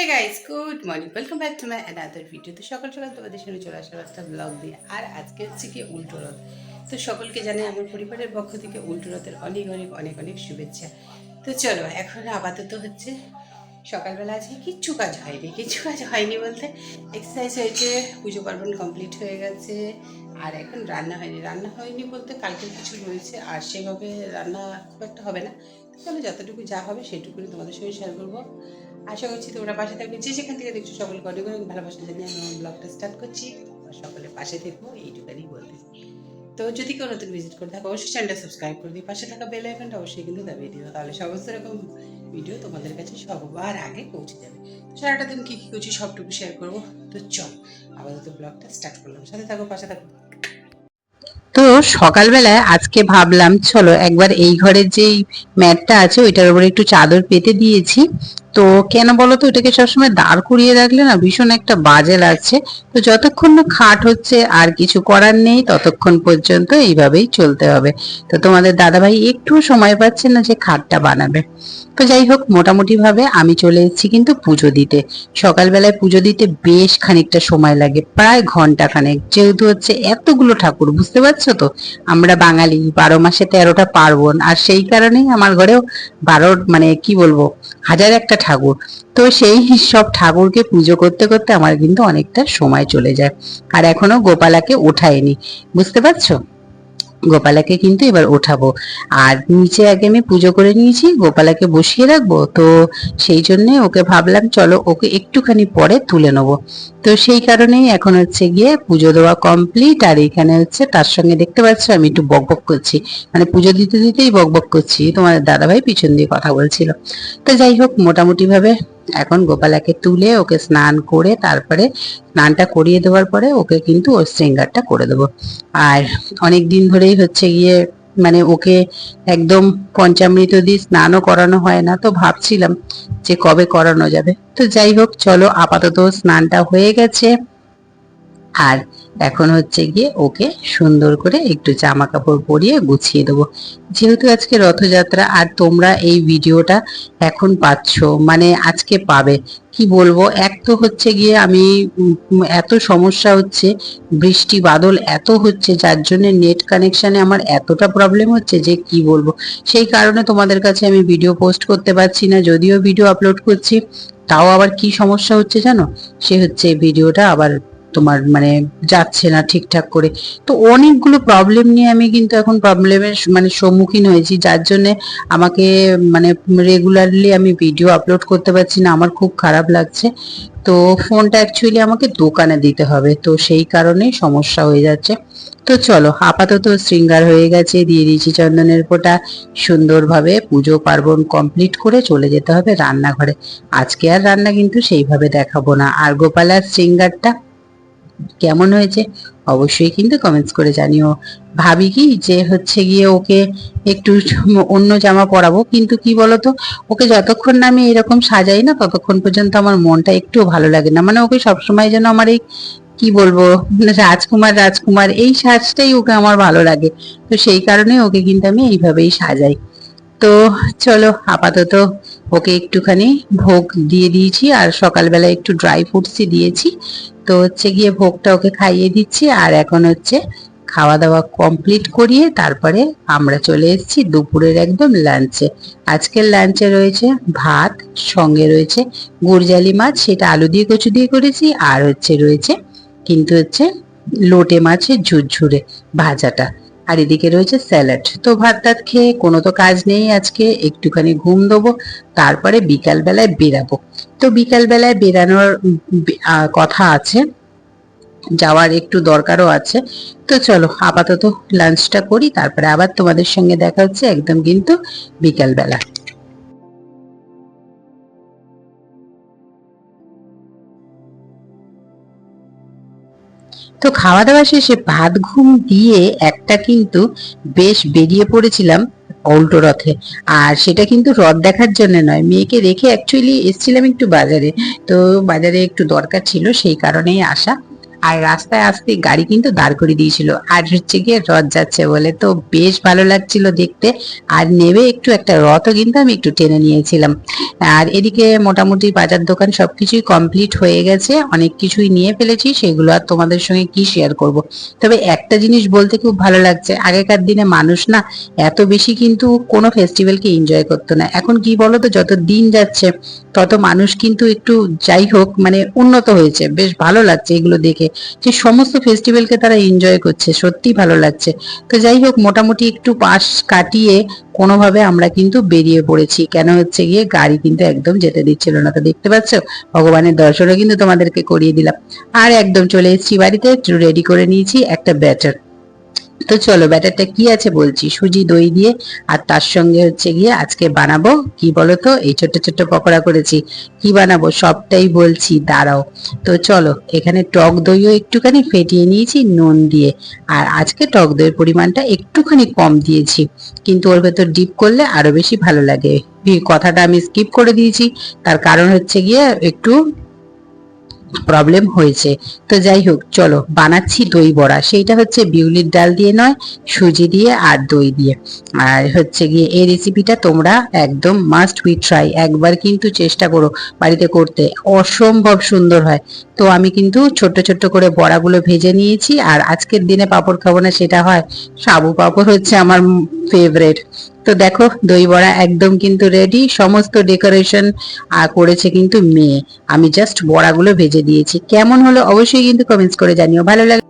Hey guys good morning welcome back to my another video তো সকাল সকাল তোমাদের সঙ্গে চলে আসার একটা ব্লগ দিয়ে। আর আজকে হচ্ছে কি উল্টো রথ। তো সকলকে জানাই আমার পরিবারের পক্ষ থেকে উল্টো রথের অনেক অনেক অনেক অনেক শুভেচ্ছা। তো চলো, এখন আপাতত হচ্ছে সকালবেলা আজকে কিচ্ছু কাজ হয়নি। কিচ্ছু কাজ হয়নি বলতে এক্সারসাইজ হয়েছে, পুজো পার্বণ কমপ্লিট হয়ে গেছে, আর এখন রান্না হয়নি। রান্না হয়নি বলতে কালকের কিছু রয়েছে, আর সেভাবে রান্না খুব একটা হবে না। চলো, যতটুকু যা হবে সেটুকুনি তোমাদের সঙ্গে শেয়ার করব। আশা করছি তোমরা পাশে থাকবে। যে যেখান থেকে দেখছ সকলকে অনেক অনেক ভালোবাসা জানিয়ে আমি আমার ব্লগটা স্টার্ট করছি। আর সকলের পাশে থাকব এইটুকানি বলতেছি তো যদি কেউ নতুন ভিজিট করে থাকো, অবশ্যই চ্যানেলটা সাবস্ক্রাইব করে দিই পাশে থাকা বেল আইকনটা অবশ্যই কিন্তু দাবিয়ে দিও। তাহলে সমস্ত রকম ভিডিও তোমাদের কাছে সবার আগে পৌঁছে যাবে। সারাটা দিন কী কী করছি সবটুকু শেয়ার করব। তো চল, আপাতত ব্লগটা স্টার্ট করলাম। সাথে থাকো, পাশে থাকো। তো সকালবেলায় আজকে ভাবলাম, চলো একবার এই ঘরের যেই ম্যাটটা আছে, ওইটার উপরে একটু চাদর পেতে দিয়েছি। তো কেন বলো তো ওটাকে সবসময় দাঁড় করিয়ে রাখলে না ভীষণ একটা বাজে লাগছে। তো যতক্ষণ না খাট হচ্ছে আর কিছু করার নেই, ততক্ষণ পর্যন্ত এইভাবেই চলতে হবে। তো তোমাদের দাদাভাই একটু সময় পাচ্ছে না যে খাটটা বানাবে। তো যাই হোক মোটামুটি ভাবে আমি চলে এসেছি কিন্তু পুজো দিতে। সকালবেলায় পুজো দিতে বেশ খানিকটা সময় লাগে, প্রায় ঘণ্টা খানেক যেহেতু হচ্ছে এতগুলো ঠাকুর, বুঝতে পারছ তো? আমরা বাঙালি, বারো মাসে তেরোটা পার্বণ। আর সেই কারণেই আমার ঘরেও বারো মানে কি বলব, হাজার একটা ঠাকুর। তো সেই সব ঠাকুরকে পুজো করতে করতে আমার কিন্তু অনেকটা সময় চলে যায়। আর এখনও গোপালাকে ওঠায়নি। বুঝতে পারছ? গোপালাকে কিন্তু এবার ওঠাবো। আর নিচে আগে আমি পুজো করে নিয়েছি, গোপালাকে বসিয়ে রাখব। তো সেই জন্যে ওকে ভাবলাম, চলো ওকে একটুখানি পরে তুলে নেব। তো সেই কারণেই এখন হচ্ছে গিয়ে পুজো দেওয়া কমপ্লিট আর এখানে হচ্ছে তার সঙ্গে দেখতে পাচ্ছ আমি একটু বকবক করছি। মানে পুজো দিতে দিতেই বকবক করছি। তোমার দাদাভাই পিছন দিয়ে কথা বলছিল। তো যাই হোক মোটামুটি ভাবে এখন গোপালাকে তুলে ওকে স্নান করে তারপরে স্নানটা করিয়ে দেওয়ার পরে ওকে কিন্তু ওর শৃঙ্গারটা করে দেবো। আর অনেক দিন ধরেই হচ্ছে গিয়ে মানে ওকে একদম পঞ্চামৃত দিয়ে স্নানও করানো হয় না, তো ভাবছিলাম যে কবে করানো যাবে। তো যাই হোক, চলো আপাতত স্নানটা হয়ে গেছে। আর এখন হচ্ছে গিয়ে ওকে সুন্দর করে একটু জামা কাপড় পরিয়ে গুছিয়ে দেবো। যেহেতু আজকে রথযাত্রা, আর তোমরা এই ভিডিওটা এখন পাচ্ছ মানে আজকে পাবে। কি বলব? এক তো হচ্ছে গিয়ে আমি এত সমস্যা হচ্ছে, বৃষ্টি, বাদল এত হচ্ছে, যার জন্য নেট কানেকশানে আমার এতটা প্রবলেম হচ্ছে যে কি বলব? সেই কারণে তোমাদের কাছে আমি ভিডিও পোস্ট করতে পারছি না, যদিও ভিডিও আপলোড করছি, তাও আবার কি সমস্যা হচ্ছে জানো? সে হচ্ছে ভিডিওটা আবার তোমার মানে যাচ্ছে না ঠিকঠাক করে। তো অনেকগুলো প্রবলেম নিয়ে আমি কিন্তু এখন প্রবলেমের মানে সম্মুখীন হয়েছি। যার জন্য আমাকে মানে রেগুলারলি আমি ভিডিও আপলোড করতে পারছি না। আমার খুব খারাপ লাগছে। তো ফোনটা অ্যাকচুয়ালি আমাকে দোকানে দিতে হবে। তো সেই কারণে সমস্যা হয়ে যাচ্ছে। তো চলো, আপাতত শৃঙ্গার হয়ে গেছে। দিয়ে দিয়েছি চন্দনের ফোঁটা। সুন্দরভাবে পুজো পার্বণ কমপ্লিট করে চলে যেতে হবে রান্নাঘরে। আজকে আর রান্না কিন্তু সেইভাবে দেখাবো না। আর গোপালার শৃঙ্গারটা কেমন হয়েছে, অবশ্যই কিন্তু কমেন্টস করে জানিও। ভাবি কি যে হচ্ছে গিয়ে ওকে একটু অন্য জামা পরাবো, কিন্তু কি বলতো, ওকে যতক্ষণ না আমি এরকম সাজাই না, ততক্ষণ পর্যন্ত আমার মনটা একটুও ভালো লাগে না। মানে ওকে সবসময় যেন আমার এই কি বলব, রাজকুমার রাজকুমার, এই সাজটাই ওকে আমার ভালো লাগে। তো সেই কারণে ওকে কিন্তু আমি এইভাবেই সাজাই। তো চলো, আপাতত ওকে একটুখানি ভোগ দিয়ে দিয়েছি আর সকালবেলা একটু ড্রাই ফ্রুটসই দিয়েছি। তো হচ্ছে গিয়ে ভোগটা ওকে খাইয়ে দিচ্ছি আর এখন হচ্ছে খাওয়া দাওয়া কমপ্লিট করিয়ে তারপরে আমরা চলে এসেছি দুপুরের একদম লাঞ্চে আজকের লাঞ্চে রয়েছে ভাত, সঙ্গে রয়েছে গুড়জালি মাছ, সেটা আলু দিয়ে, কচু দিয়ে করেছি আর হচ্ছে রয়েছে কিন্তু হচ্ছে লোটে মাছের ঝুরঝুরে ভাজাটা। আর এদিকে রয়েছে স্যালাড। তো ভাত টাত খেয়ে কোনো তো কাজ নেই আজকে, একটুখানি ঘুম দেবো, তারপরে বিকালবেলায় বেরাবো। তো বিকালবেলায় বেরানোর কথা আছে, যাওয়ার একটু দরকারও আছে। তো চলো, আপাতত লাঞ্চটা করি, তারপরে আবার তোমাদের সঙ্গে দেখা হচ্ছে একদম কিন্তু বিকাল তো খাওয়া দাওয়া শেষে ভাত, ঘুম দিয়ে একটা কিন্তু বেশ বেরিয়ে পড়েছিলাম উল্টো রথে। আর সেটা কিন্তু রথ দেখার জন্য নয়, মেয়েকে রেখে অ্যাকচুয়ালি এসেছিলাম একটু বাজারে। তো বাজারে একটু দরকার ছিল, সেই কারণেই আসা। আর রাস্তায় আসতে গাড়ি কিন্তু দাঁড় করে দিয়েছিল। আর হচ্ছে গিয়ে রথ যাচ্ছে বলে তো বেশ ভালো লাগছিল দেখতে। আর নেবে একটু একটা রথও কিন্তু আমি একটু টেনে নিয়েছিলাম। আর এদিকে মোটামুটি বাজার দোকান সবকিছুই কমপ্লিট হয়ে গেছে। অনেক কিছুই নিয়ে ফেলেছি, সেগুলো আর তোমাদের সঙ্গে কি শেয়ার করব। তবে একটা জিনিস বলতে খুব ভালো লাগছে, আগেকার দিনে মানুষ না এত বেশি কিন্তু কোনো ফেস্টিভ্যালকে এনজয় করতো না। এখন কি বলতো, যত দিন যাচ্ছে, তত মানুষ কিন্তু একটু যাই হোক মানে উন্নত হয়েছে। বেশ ভালো লাগছে এগুলো দেখে। যে সমস্ত ফেস্টিভ্যালকে তারা এনজয় করছে সত্যি ভালো লাগছে। তো যাই হোক, মোটামুটি একটু পাশ কাটিয়ে কোনোভাবে আমরা কিন্তু বেরিয়ে পড়েছি। কেন হচ্ছে গিয়ে গাড়ি কিন্তু একদম যেতে দিচ্ছিল না। তো দেখতে পাচ্ছ, ভগবানের দর্শনও কিন্তু তোমাদেরকে করিয়ে দিলাম। আর একদম চলে এসেছি বাড়িতে রেডি করে নিয়েছি একটা ব্যাটার তো চলো ব্যাটারটা কি আছে বলছি। সুজি, দই দিয়ে, আর তার সঙ্গে হচ্ছে গিয়ে আজকে বানাবো, কি বলতো, এই ছোট্ট ছোট্ট পকোড়া করেছি। কি বানাবো সবটাই বলছি, দাঁড়াও। তো চলো, এখানে টক দইও একটুখানি ফেটিয়ে নিয়েছি, নুন দিয়ে। আর আজকে টক দইয়ের পরিমাণটা একটুখানি কম দিয়েছি। কিন্তু ওর ভেতর ডিপ করলে আরও বেশি ভালো লাগে। কথাটা আমি স্কিপ করে দিয়েছি, তার কারণ হচ্ছে গিয়ে একটু প্রবলেম হয়েছে। তো যাই হোক, চলো, বানাচ্ছি দই বড়া। সেইটা হচ্ছে বিউলির ডাল দিয়ে নয়, সুজি দিয়ে আর দই দিয়ে। আর হচ্ছে গিয়ে এই রেসিপিটা তোমরা একদম মাস্ট উই ট্রাই একবার কিন্তু চেষ্টা করো বাড়িতে করতে। অসম্ভব সুন্দর হয়। তো আমি কিন্তু ছোট্ট ছোট্ট করে বড়াগুলো ভেজে নিয়েছি। আর আজকের দিনে পাপড় খাব না, সেটা হয় সাবু। পাপড় হচ্ছে আমার ফেভারেট তো দেখো, দই বড়া একদম কিন্তু রেডি সমস্ত ডেকোরেশন করেছে কিন্তু মেয়ে। আমি জাস্ট বড়াগুলো ভেজে দিয়েছি। কেমন হলো অবশ্যই কিন্তু কমেন্টস করে জানিও। ভালো লাগে